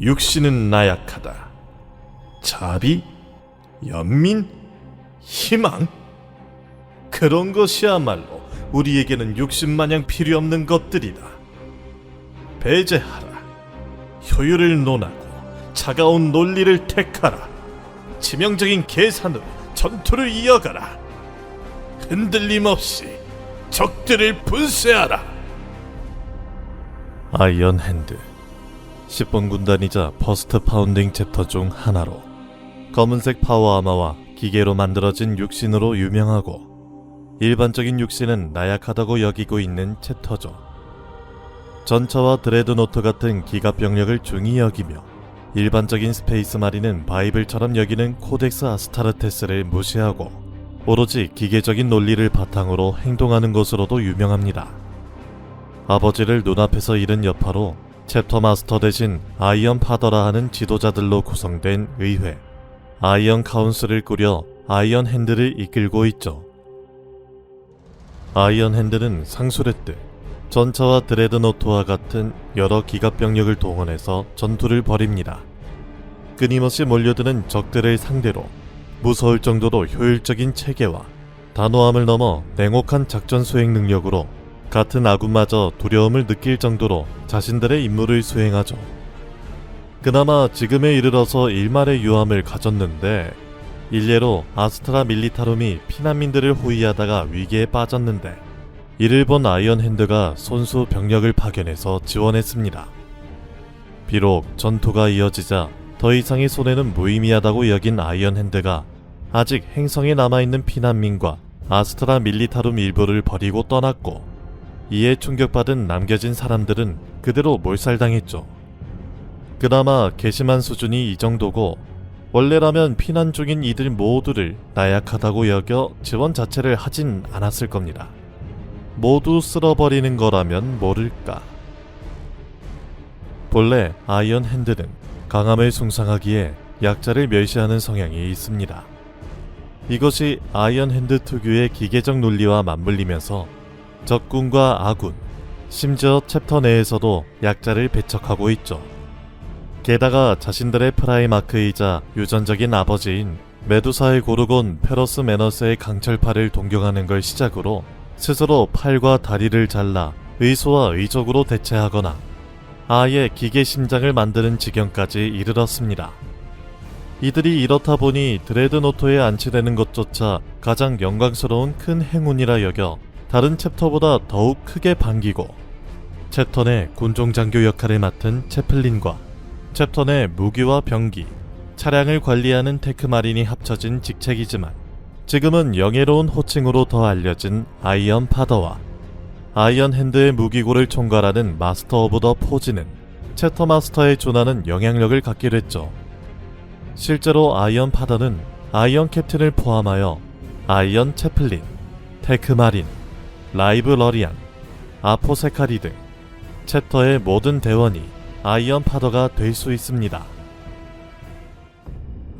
육신은 나약하다. 자비, 연민, 희망. 그런 것이야말로 우리에게는 육신마냥 필요 없는 것들이다. 배제하라. 효율을 논하고 차가운 논리를 택하라. 치명적인 계산으로 전투를 이어가라. 흔들림 없이 적들을 분쇄하라. 아이언 핸드 10번 군단이자 퍼스트 파운딩 챕터 중 하나로 검은색 파워 아마와 기계로 만들어진 육신으로 유명하고 일반적인 육신은 나약하다고 여기고 있는 챕터죠. 전차와 드레드노트 같은 기갑 병력을 중히 여기며 일반적인 스페이스 마린은 바이블처럼 여기는 코덱스 아스타르테스를 무시하고 오로지 기계적인 논리를 바탕으로 행동하는 것으로도 유명합니다. 아버지를 눈앞에서 잃은 여파로 챕터 마스터 대신 아이언 파더라 하는 지도자들로 구성된 의회 아이언 카운슬을 꾸려 아이언 핸드를 이끌고 있죠. 아이언 상수레 때 전차와 드레드노트와 같은 여러 기갑 병력을 동원해서 전투를 벌입니다. 끊임없이 몰려드는 적들을 상대로 무서울 정도로 효율적인 체계와 단호함을 넘어 냉혹한 작전 수행 능력으로 같은 아군마저 두려움을 느낄 정도로 자신들의 임무를 수행하죠. 그나마 지금에 이르러서 일말의 유함을 가졌는데 일례로 아스트라 밀리타룸이 피난민들을 호위하다가 위기에 빠졌는데 이를 본 아이언 핸드가 손수 병력을 파견해서 지원했습니다. 비록 전투가 이어지자 더 이상의 손해는 무의미하다고 여긴 아이언 핸드가 아직 행성에 남아있는 피난민과 아스트라 밀리타룸 일부를 버리고 떠났고 이에 충격받은 남겨진 사람들은 그대로 몰살당했죠. 그나마 괘씸한 수준이 이 정도고 원래라면 피난 중인 이들 모두를 나약하다고 여겨 지원 자체를 하진 않았을 겁니다. 모두 쓸어버리는 거라면 모를까. 본래 아이언 핸드는 강함을 숭상하기에 약자를 멸시하는 성향이 있습니다. 이것이 아이언 핸드 특유의 기계적 논리와 맞물리면서 적군과 아군, 심지어 챕터 내에서도 약자를 배척하고 있죠. 게다가 자신들의 프라이마크이자 유전적인 아버지인 메두사의 고르곤 페로스 매너스의 강철파를 동경하는 걸 시작으로 스스로 팔과 다리를 잘라 의소와 의적으로 대체하거나 아예 기계 심장을 만드는 지경까지 이르렀습니다. 이들이 이렇다 보니 드레드노트에 안치되는 것조차 가장 영광스러운 큰 행운이라 여겨 다른 챕터보다 더욱 크게 반기고 챕터 내 군종 장교 역할을 맡은 채플린과 챕터 내 무기와 병기, 차량을 관리하는 테크마린이 합쳐진 직책이지만 지금은 영예로운 호칭으로 더 알려진 아이언 파더와 아이언 핸드의 무기고를 총괄하는 마스터 오브 더 포지는 챕터 마스터에 준하는 영향력을 갖기로 했죠. 실제로 아이언 파더는 아이언 캡틴을 포함하여 아이언 채플린, 테크마린, 라이브 러리안, 아포세카리 등 챕터의 모든 대원이 아이언 파더가 될 수 있습니다.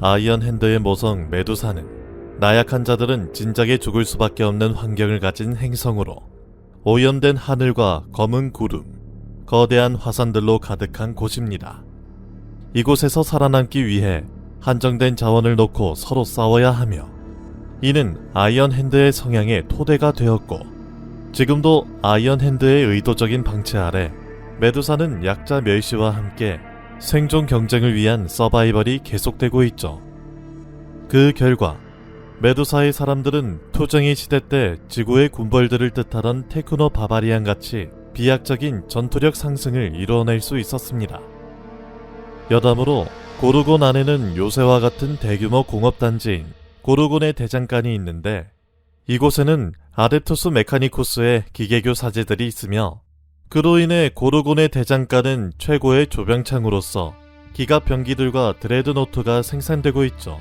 아이언 핸드의 모성 메두사는 나약한 자들은 진작에 죽을 수밖에 없는 환경을 가진 행성으로 오염된 하늘과 검은 구름, 거대한 화산들로 가득한 곳입니다. 이곳에서 살아남기 위해 한정된 자원을 놓고 서로 싸워야 하며 이는 아이언 핸드의 성향의 토대가 되었고 지금도 아이언 핸드의 의도적인 방치 아래 메두사는 약자 멸시와 함께 생존 경쟁을 위한 서바이벌이 계속되고 있죠. 그 결과 메두사의 사람들은 투쟁의 시대 때 지구의 군벌들을 뜻하던 테크노 바바리안 같이 비약적인 전투력 상승을 이뤄낼 수 있었습니다. 여담으로 고르곤 안에는 요새와 같은 대규모 공업단지인 고르곤의 대장간이 있는데 이곳에는 아데투스 메카니쿠스의 기계교 사제들이 있으며 그로 인해 고르곤의 대장간은 최고의 조병창으로서 기갑 병기들과 드레드노트가 생산되고 있죠.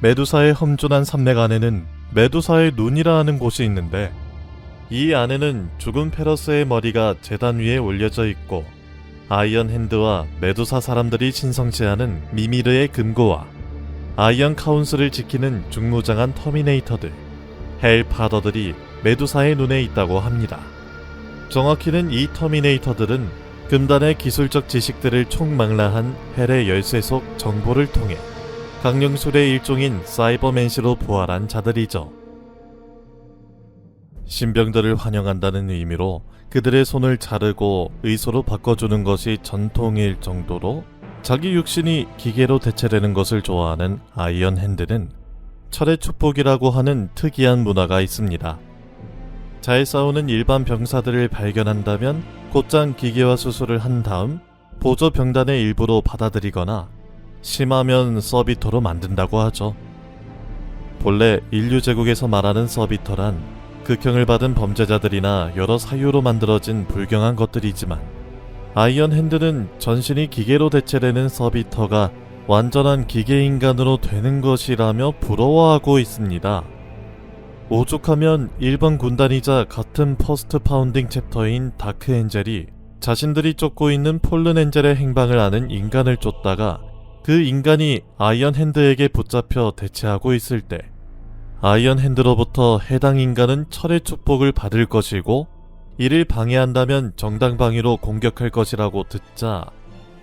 메두사의 험준한 산맥 안에는 메두사의 눈이라 하는 곳이 있는데 이 안에는 죽은 페러스의 머리가 재단 위에 올려져 있고 아이언 핸드와 메두사 사람들이 신성시하는 미미르의 금고와 아이언 카운슬을 지키는 중무장한 터미네이터들, 헬파더들이 메두사의 눈에 있다고 합니다. 정확히는 이 터미네이터들은 금단의 기술적 지식들을 총망라한 헬의 열쇠 속 정보를 통해 강령술의 일종인 사이버맨시로 부활한 자들이죠. 신병들을 환영한다는 의미로 그들의 손을 자르고 의소로 바꿔주는 것이 전통일 정도로 자기 육신이 기계로 대체되는 것을 좋아하는 아이언 핸드는 철의 축복이라고 하는 특이한 문화가 있습니다. 잘 싸우는 일반 병사들을 발견한다면 곧장 기계화 수술을 한 다음 보조 병단의 일부로 받아들이거나 심하면 서비터로 만든다고 하죠. 본래 인류 제국에서 말하는 서비터란 극형을 받은 범죄자들이나 여러 사유로 만들어진 불경한 것들이지만 아이언 핸드는 전신이 기계로 대체되는 서비터가 완전한 기계 인간으로 되는 것이라며 부러워하고 있습니다. 오죽하면 일본 군단이자 같은 퍼스트 파운딩 챕터인 다크 엔젤이 자신들이 쫓고 있는 폴른 엔젤의 행방을 아는 인간을 쫓다가 그 인간이 아이언 핸드에게 붙잡혀 대체하고 있을 때 아이언 핸드로부터 해당 인간은 철의 축복을 받을 것이고 이를 방해한다면 정당방위로 공격할 것이라고 듣자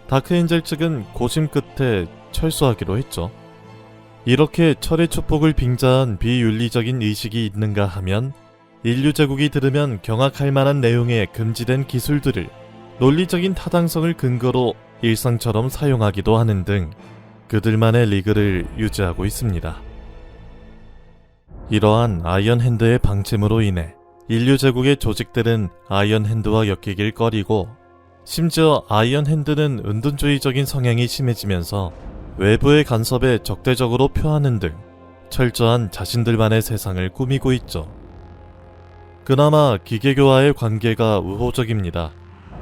다크엔젤 측은 고심 끝에 철수하기로 했죠. 이렇게 철의 축복을 빙자한 비윤리적인 의식이 있는가 하면 인류 제국이 들으면 경악할 만한 내용의 금지된 기술들을 논리적인 타당성을 근거로 일상처럼 사용하기도 하는 등 그들만의 리그를 유지하고 있습니다. 이러한 아이언 핸드의 방침으로 인해 인류 제국의 조직들은 아이언 핸드와 엮이길 꺼리고 심지어 아이언 핸드는 은둔주의적인 성향이 심해지면서 외부의 간섭에 적대적으로 표하는 등 철저한 자신들만의 세상을 꾸미고 있죠. 그나마 기계교와의 관계가 우호적입니다.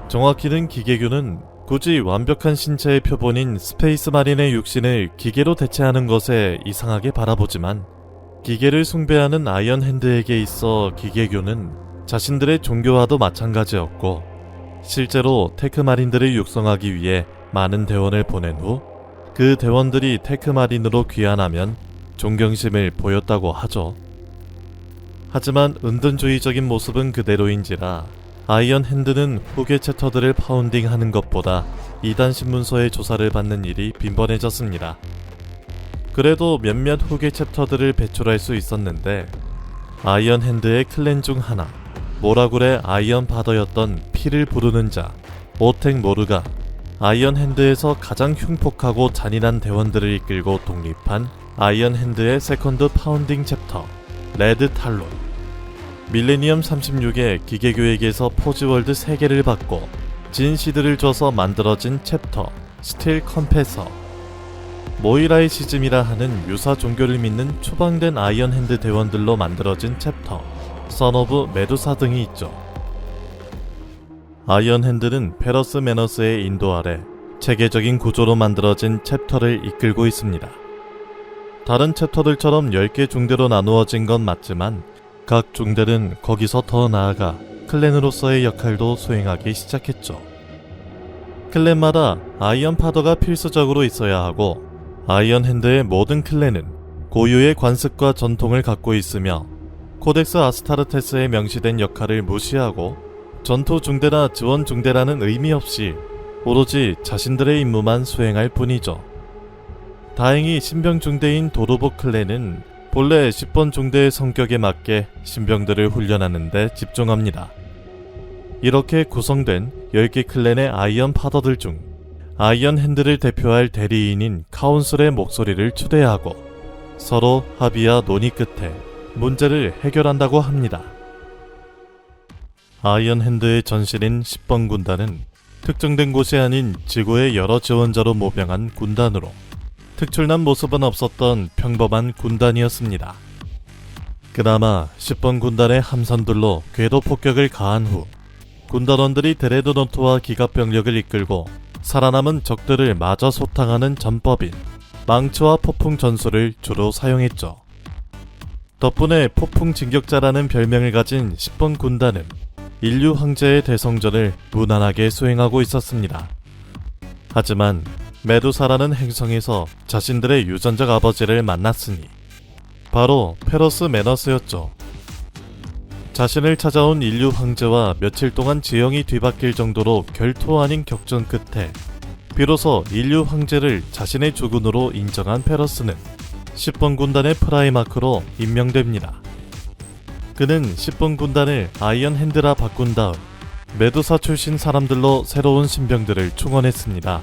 정확히는 기계교는 굳이 완벽한 신체의 표본인 스페이스 마린의 육신을 기계로 대체하는 것에 이상하게 바라보지만 기계를 숭배하는 아이언 핸드에게 있어 기계교는 자신들의 종교와도 마찬가지였고 실제로 테크마린들을 육성하기 위해 많은 대원을 보낸 후 그 대원들이 테크마린으로 귀환하면 존경심을 보였다고 하죠. 하지만 은둔주의적인 모습은 그대로인지라 아이언 핸드는 후계 챕터들을 파운딩하는 것보다 이단 신문서의 조사를 받는 일이 빈번해졌습니다. 그래도 몇몇 후계 챕터들을 배출할 수 있었는데 아이언 핸드의 클랜 중 하나 모라굴의 아이언 바더였던 피를 부르는 자 오텍 모르가 아이언 핸드에서 가장 흉폭하고 잔인한 대원들을 이끌고 독립한 아이언 핸드의 세컨드 파운딩 챕터 레드 탈론. 밀레니엄 36의 기계교에게서 포즈월드 3개를 받고 진 시드를 줘서 만들어진 챕터 스틸 컴패서 모이라이시즘이라 하는 유사 종교를 믿는 추방된 아이언 핸드 대원들로 만들어진 챕터 선 오브 메두사 등이 있죠. 아이언 핸드는 페러스 매너스의 인도 아래 체계적인 구조로 만들어진 챕터를 이끌고 있습니다. 다른 챕터들처럼 10개 중대로 나누어진 건 맞지만 각 중대는 거기서 더 나아가 클랜으로서의 역할도 수행하기 시작했죠. 클랜마다 아이언 파더가 필수적으로 있어야 하고 아이언 핸드의 모든 클랜은 고유의 관습과 전통을 갖고 있으며 코덱스 아스타르테스에 명시된 역할을 무시하고 전투 중대나 지원 중대라는 의미 없이 오로지 자신들의 임무만 수행할 뿐이죠. 다행히 신병 중대인 도로보 클랜은 본래 10번 중대의 성격에 맞게 신병들을 훈련하는데 집중합니다. 이렇게 구성된 10개 클랜의 아이언 파더들 중 아이언 핸드를 대표할 대리인인 카운슬의 목소리를 추대하고 서로 합의와 논의 끝에 문제를 해결한다고 합니다. 아이언 핸드의 전신인 10번 군단은 특정된 곳이 아닌 지구의 여러 지원자로 모병한 군단으로 특출난 모습은 없었던 평범한 군단이었습니다. 그나마 10번 군단의 함선들로 궤도 폭격을 가한 후 군단원들이 드레드노트와 기갑병력을 이끌고 살아남은 적들을 마저 소탕하는 전법인 망치와 폭풍 전술을 주로 사용했죠. 덕분에 폭풍 진격자라는 별명을 가진 10번 군단은 인류 황제의 대성전을 무난하게 수행하고 있었습니다. 하지만 메두사라는 행성에서 자신들의 유전적 아버지를 만났으니 바로 페로스 매너스였죠. 자신을 찾아온 인류 황제와 며칠 동안 지형이 뒤바뀔 정도로 결투 아닌 격전 끝에 비로소 인류 황제를 자신의 주군으로 인정한 페러스는 10번 군단의 프라이마크로 임명됩니다. 그는 10번 군단을 아이언 핸드라 바꾼 다음 메두사 출신 사람들로 새로운 신병들을 충원했습니다.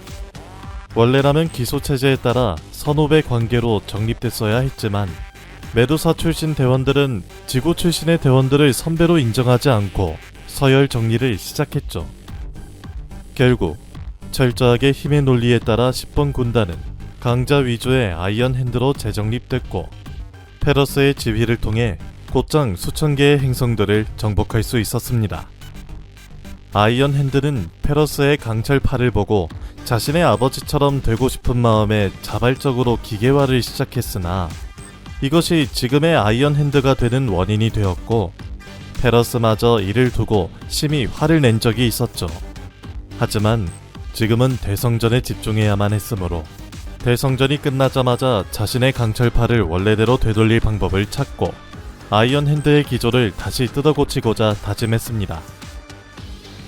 원래라면 기소 체제에 따라 선후배 관계로 정립됐어야 했지만 메두사 출신 대원들은 지구 출신의 대원들을 선배로 인정하지 않고 서열 정리를 시작했죠. 결국 철저하게 힘의 논리에 따라 10번 군단은 강자 위주의 아이언 핸드로 재정립됐고 페러스의 지휘를 통해 곧장 수천 개의 행성들을 정복할 수 있었습니다. 아이언 핸드는 페러스의 강철팔을 보고 자신의 아버지처럼 되고 싶은 마음에 자발적으로 기계화를 시작했으나 이것이 지금의 아이언 핸드가 되는 원인이 되었고 페러스마저 이를 두고 심히 화를 낸 적이 있었죠. 하지만 지금은 대성전에 집중해야만 했으므로 대성전이 끝나자마자 자신의 강철팔을 원래대로 되돌릴 방법을 찾고 아이언 핸드의 기조를 다시 뜯어고치고자 다짐했습니다.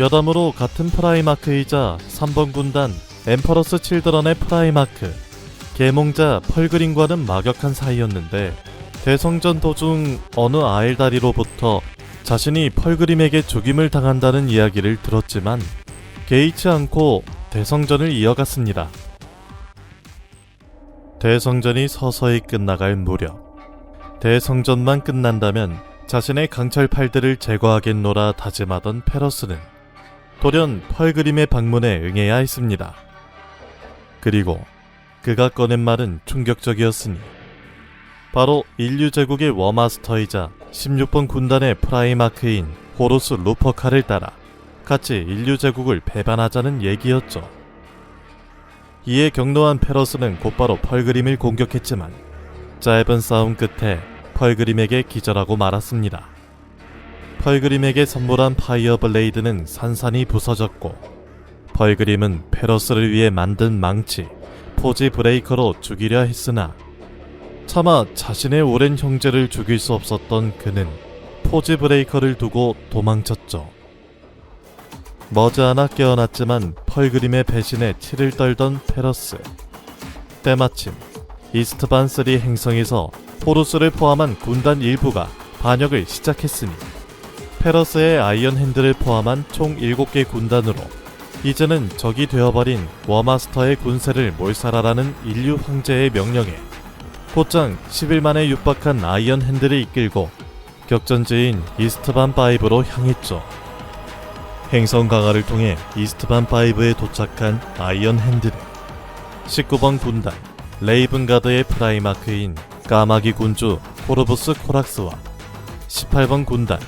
여담으로 같은 프라이마크이자 3번 군단 엠퍼러스 칠드런의 프라이마크 계몽자 펄그린과는 막역한 사이였는데 대성전 도중 어느 아일다리로부터 자신이 펄그림에게 죽임을 당한다는 이야기를 들었지만 개의치 않고 대성전을 이어갔습니다. 대성전이 서서히 끝나갈 무렵 대성전만 끝난다면 자신의 강철팔들을 제거하겠노라 다짐하던 페러스는 돌연 펄그림의 방문에 응해야 했습니다. 그리고 그가 꺼낸 말은 충격적이었으니 바로 인류 제국의 워마스터이자 16번 군단의 프라이마크인 호로스 루퍼카를 따라 같이 인류 제국을 배반하자는 얘기였죠. 이에 격노한 페러스는 곧바로 펄그림을 공격했지만 짧은 싸움 끝에 펄그림에게 기절하고 말았습니다. 펄그림에게 선물한 파이어 블레이드는 산산이 부서졌고 펄그림은 페러스를 위해 만든 망치 포지 브레이커로 죽이려 했으나 차마 자신의 오랜 형제를 죽일 수 없었던 그는 포지 브레이커를 두고 도망쳤죠. 머지않아 깨어났지만 펄그림의 배신에 치를 떨던 페러스. 때마침 이스트반 3 행성에서 호루스를 포함한 군단 일부가 반역을 시작했으니 페러스의 아이언 핸드를 포함한 총 7개 군단으로 이제는 적이 되어버린 워마스터의 군세를 몰살하라는 인류 황제의 명령에 곧장 10일 만에 육박한 아이언 핸드를 이끌고 격전지인 이스트반 5로 향했죠. 행성 강화를 통해 이스트반 5에 도착한 아이언 핸드는 19번 군단 레이븐가드의 프라이마크인 까마귀 군주 코르부스 코락스와 18번 군단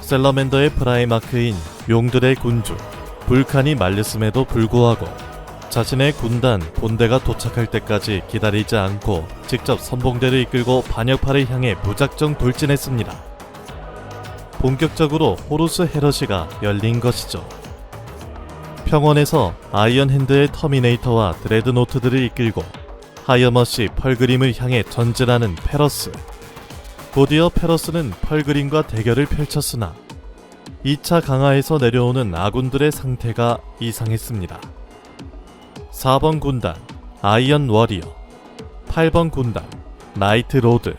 셀러맨더의 프라이마크인 용들의 군주 불칸이 말렸음에도 불구하고 자신의 군단 본대가 도착할 때까지 기다리지 않고 직접 선봉대를 이끌고 반역파를 향해 무작정 돌진했습니다. 본격적으로 호루스 헤러시가 열린 것이죠. 평원에서 아이언 핸드의 터미네이터와 드레드노트들을 이끌고 하이어머시 펄그림을 향해 전진하는 페러스. 곧이어 페러스는 펄그림과 대결을 펼쳤으나 2차 강화에서 내려오는 아군들의 상태가 이상했습니다. 4번 군단 아이언 워리어 8번 군단 나이트 로드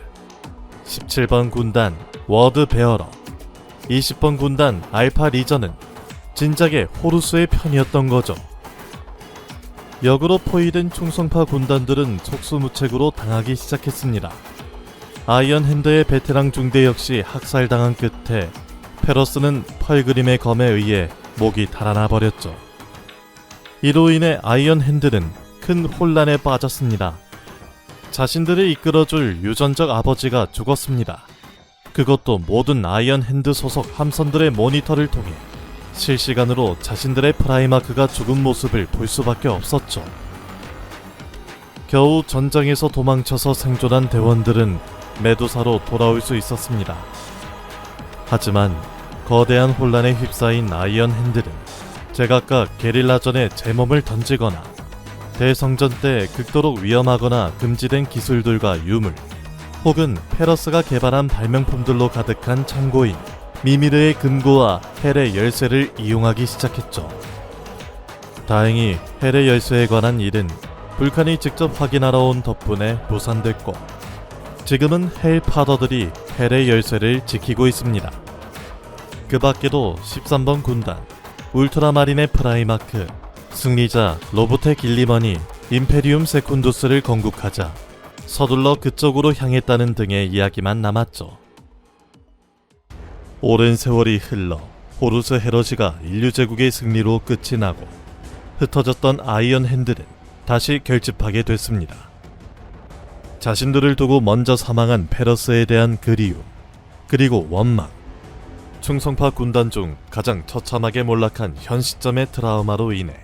17번 군단 워드 베어러 20번 군단 알파 리저는 진작에 호루스의 편이었던 거죠. 역으로 포위된 충성파 군단들은 속수무책으로 당하기 시작했습니다. 아이언 핸드의 베테랑 중대 역시 학살당한 끝에 페러스는 펄그림의 검에 의해 목이 달아나 버렸죠. 이로 인해 아이언 핸드는 큰 혼란에 빠졌습니다. 자신들을 이끌어줄 유전적 아버지가 죽었습니다. 그것도 모든 아이언 핸드 소속 함선들의 모니터를 통해 실시간으로 자신들의 프라이마크가 죽은 모습을 볼 수밖에 없었죠. 겨우 전장에서 도망쳐서 생존한 대원들은 메두사로 돌아올 수 있었습니다. 하지만 거대한 혼란에 휩싸인 아이언 핸들은 제각각 게릴라전에 제 몸을 던지거나 대성전 때 극도로 위험하거나 금지된 기술들과 유물 혹은 페러스가 개발한 발명품들로 가득한 창고인 미미르의 금고와 헬의 열쇠를 이용하기 시작했죠. 다행히 헬의 열쇠에 관한 일은 불칸이 직접 확인하러 온 덕분에 무산됐고 지금은 헬 파더들이 헬의 열쇠를 지키고 있습니다. 그 밖에도 13번 군단, 울트라마린의 프라이마크, 승리자 로보테 길리먼이 임페리움 세쿤두스를 건국하자 서둘러 그쪽으로 향했다는 등의 이야기만 남았죠. 오랜 세월이 흘러 호루스 헤러시가 인류 제국의 승리로 끝이 나고 흩어졌던 아이언 핸들은 다시 결집하게 됐습니다. 자신들을 두고 먼저 사망한 페러스에 대한 그리움, 그리고 원망, 충성파 군단 중 가장 처참하게 몰락한 현 시점의 트라우마로 인해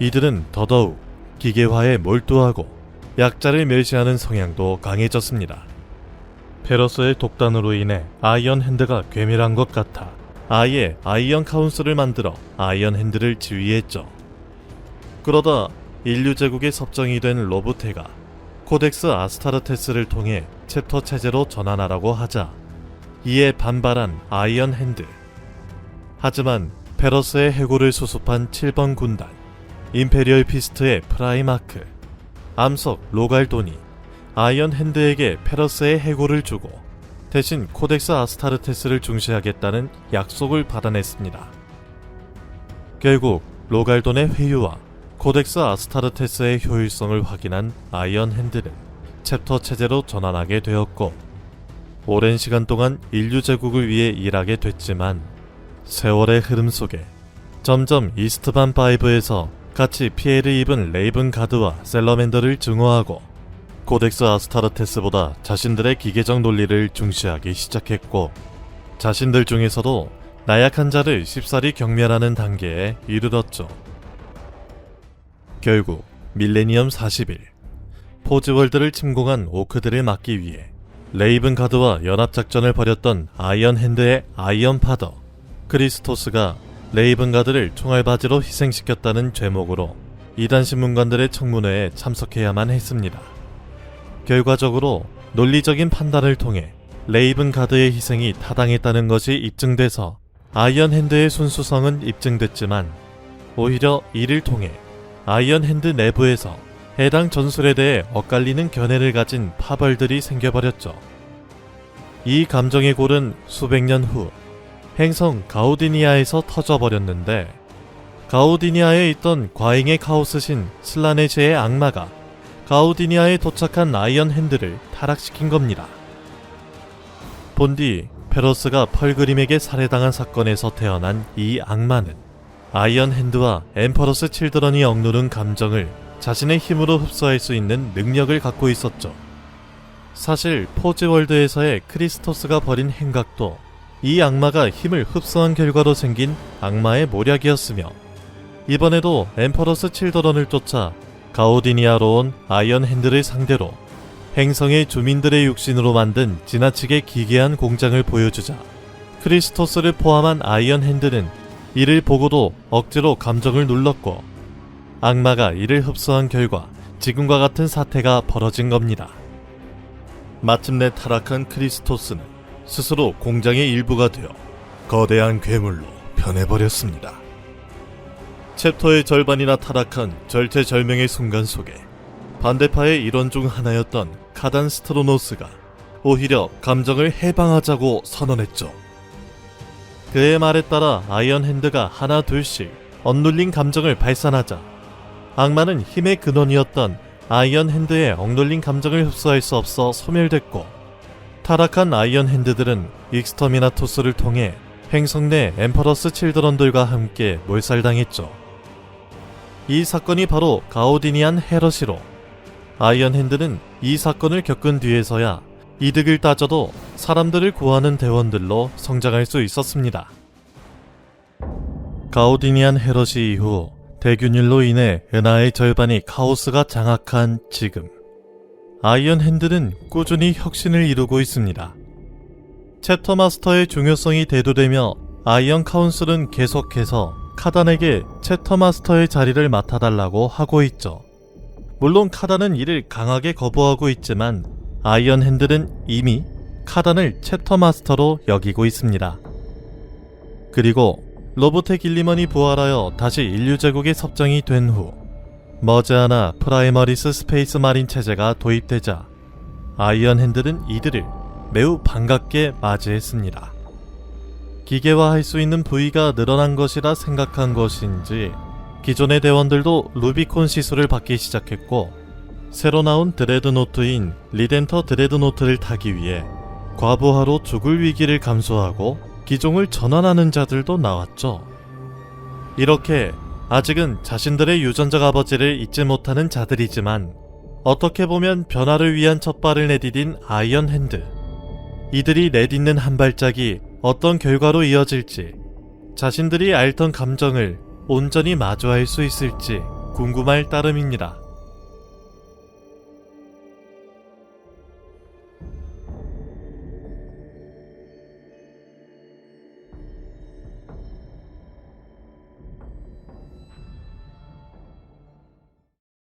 이들은 더더욱 기계화에 몰두하고 약자를 멸시하는 성향도 강해졌습니다. 페러스의 독단으로 인해 아이언 핸드가 괴멸한 것 같아 아예 아이언 카운슬을 만들어 아이언 핸드를 지휘했죠. 그러다 인류 제국의 섭정이 된 로브테가 코덱스 아스타르테스를 통해 챕터 체제로 전환하라고 하자 이에 반발한 아이언 핸드. 하지만 페러스의 해고를 수습한 7번 군단, 임페리얼 피스트의 프라이마크, 암석 로갈돈이 아이언 핸드에게 페러스의 해고를 주고 대신 코덱스 아스타르테스를 중시하겠다는 약속을 받아냈습니다. 결국 로갈돈의 회유와 코덱스 아스타르테스의 효율성을 확인한 아이언 핸드는 챕터 체제로 전환하게 되었고 오랜 시간 동안 인류 제국을 위해 일하게 됐지만 세월의 흐름 속에 점점 이스트반 5에서 같이 피해를 입은 레이븐 가드와 셀러맨더를 증오하고 코덱스 아스타르테스보다 자신들의 기계적 논리를 중시하기 시작했고 자신들 중에서도 나약한 자를 쉽사리 경멸하는 단계에 이르렀죠. 결국 밀레니엄 40일 포즈월드를 침공한 오크들을 막기 위해 레이븐 가드와 연합작전을 벌였던 아이언 핸드의 아이언 파더 크리스토스가 레이븐 가드를 총알바지로 희생시켰다는 죄목으로 이단 신문관들의 청문회에 참석해야만 했습니다. 결과적으로 논리적인 판단을 통해 레이븐 가드의 희생이 타당했다는 것이 입증돼서 아이언 핸드의 순수성은 입증됐지만 오히려 이를 통해 아이언 핸드 내부에서 해당 전술에 대해 엇갈리는 견해를 가진 파벌들이 생겨버렸죠. 이 감정의 골은 수백 년 후 행성 가우디니아에서 터져버렸는데 가우디니아에 있던 과잉의 카오스 신 슬라네제의 악마가 가우디니아에 도착한 아이언 핸드를 타락시킨 겁니다. 본디 페로스가 펄그림에게 살해당한 사건에서 태어난 이 악마는 아이언 핸드와 엠퍼러스 칠드런이 억누른 감정을 자신의 힘으로 흡수할 수 있는 능력을 갖고 있었죠. 사실 포즈월드에서의 크리스토스가 벌인 행각도 이 악마가 힘을 흡수한 결과로 생긴 악마의 모략이었으며 이번에도 엠퍼러스 칠드런을 쫓아 가오디니아로 온 아이언 핸드를 상대로 행성의 주민들의 육신으로 만든 지나치게 기괴한 공장을 보여주자 크리스토스를 포함한 아이언 핸드는 이를 보고도 억지로 감정을 눌렀고 악마가 이를 흡수한 결과 지금과 같은 사태가 벌어진 겁니다. 마침내 타락한 크리스토스는 스스로 공장의 일부가 되어 거대한 괴물로 변해버렸습니다. 챕터의 절반이나 타락한 절체절명의 순간 속에 반대파의 일원 중 하나였던 카단 스트로노스가 오히려 감정을 해방하자고 선언했죠. 그의 말에 따라 아이언 핸드가 하나 둘씩 억눌린 감정을 발산하자 악마는 힘의 근원이었던 아이언 핸드의 억눌린 감정을 흡수할 수 없어 소멸됐고 타락한 아이언 핸드들은 익스터미나토스를 통해 행성 내 엠퍼러스 칠드런들과 함께 몰살당했죠. 이 사건이 바로 가오디니안 헤러시로 아이언 핸드는 이 사건을 겪은 뒤에서야 이득을 따져도 사람들을 구하는 대원들로 성장할 수 있었습니다. 가오디니안 헤러시 이후 대균일로 인해 은하의 절반이 카오스가 장악한 지금 아이언 핸드는 꾸준히 혁신을 이루고 있습니다. 챕터 마스터의 중요성이 대두되며 아이언 카운슬은 계속해서 카단에게 챕터 마스터의 자리를 맡아달라고 하고 있죠. 물론 카단은 이를 강하게 거부하고 있지만 아이언 핸들은 이미 카단을 챕터 마스터로 여기고 있습니다. 그리고 로보텍 길리먼이 부활하여 다시 인류 제국에 섭정이 된 후 머지않아 프라이머리스 스페이스 마린 체제가 도입되자 아이언 핸들은 이들을 매우 반갑게 맞이했습니다. 기계화할 수 있는 부위가 늘어난 것이라 생각한 것인지 기존의 대원들도 루비콘 시술을 받기 시작했고 새로 나온 드레드노트인 리덴터 드레드노트를 타기 위해 과부하로 죽을 위기를 감수하고 기종을 전환하는 자들도 나왔죠. 이렇게 아직은 자신들의 유전적 아버지를 잊지 못하는 자들이지만 어떻게 보면 변화를 위한 첫발을 내디딘 아이언 핸드. 이들이 내딛는 한 발짝이 어떤 결과로 이어질지 자신들이 앓던 감정을 온전히 마주할 수 있을지 궁금할 따름입니다.